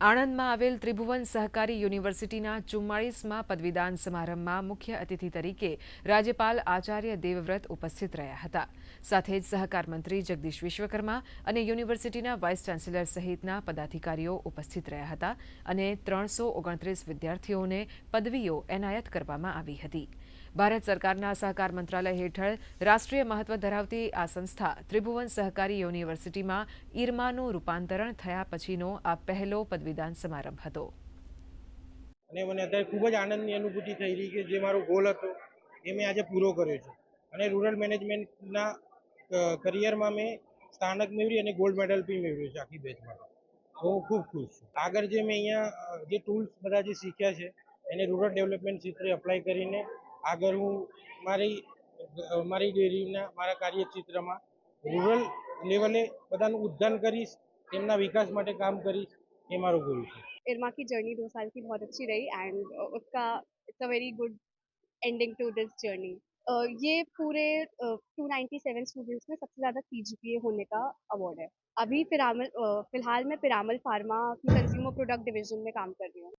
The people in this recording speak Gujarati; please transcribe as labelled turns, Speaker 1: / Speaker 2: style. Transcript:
Speaker 1: આણંદમાં આવેલ ત્રિભુવન સહકારી યુનિવર્સિટીના ચુમ્માળીસમાં પદવીદાન સમારંભમાં મુખ્ય અતિથિ તરીકે રાજ્યપાલ આચાર્ય દેવવ્રત ઉપસ્થિત રહ્યા હતા. સાથે જ સહકાર મંત્રી જગદીશ વિશ્વકર્મા અને યુનિવર્સિટીના વાઇસ ચાન્સેલર સહિતના પદાધિકારીઓ ઉપસ્થિત રહ્યા હતા અને ત્રણસો ઓગણત્રીસ વિદ્યાર્થીઓને પદવીઓ એનાયત કરવામાં આવી હતી. ભારત સરકારના સહકાર મંત્રાલય હેઠળ રાષ્ટ્રીય મહત્વ ધરાવતી આ સંસ્થા ત્રિભુવન સહકારી યુનિવર્સિટીમાં ઈરમાનું રૂપાંતરણ થયા પછીનો આ પહેલો પદવીદાન સમારંભ હતો.
Speaker 2: અને મને અત્યારે ખૂબ જ આનંદની અનુભૂતિ થઈ રહી કે જે મારો ગોલ હતો, એ મેં આજે પૂરો કર્યો છે. અને રૂરલ મેનેજમેન્ટના કરિયરમાં મેં સ્થાનક મેળવી અને ગોલ્ડ મેડલ બી મેળવ્યો છે આખી બેચમાં હું ખૂબ ખુશ છું. આગળ જે મેં અહીંયા જે ટૂલ્સ બધા જે શીખ્યા છે, એને રૂરલ ડેવલપમેન્ટ ક્ષેત્રે અપ્લાય કરીને આગળ હું મારી મારી ડેરીના, મારા કાર્યક્ષેત્રમાં રૂરલ લેવલે બધાનું ઉદ્ધાન કરીશ, તેમના વિકાસ માટે કામ કરીશ ये मारो गोल
Speaker 3: इरमा की जर्नी दो साल की बहुत अच्छी रही एंड uh, उसका it's a very good ending to this journey ये पूरे टू नाइन्टी सेवन स्टूडेंट्स में सबसे ज़्यादा पी जी पी ए होने का अवार्ड है। अभी फिरामल uh, फ़िलहाल मैं पिरामल फार्मा की कंज्यूमर प्रोडक्ट डिवीज़न में काम कर रही हूँ।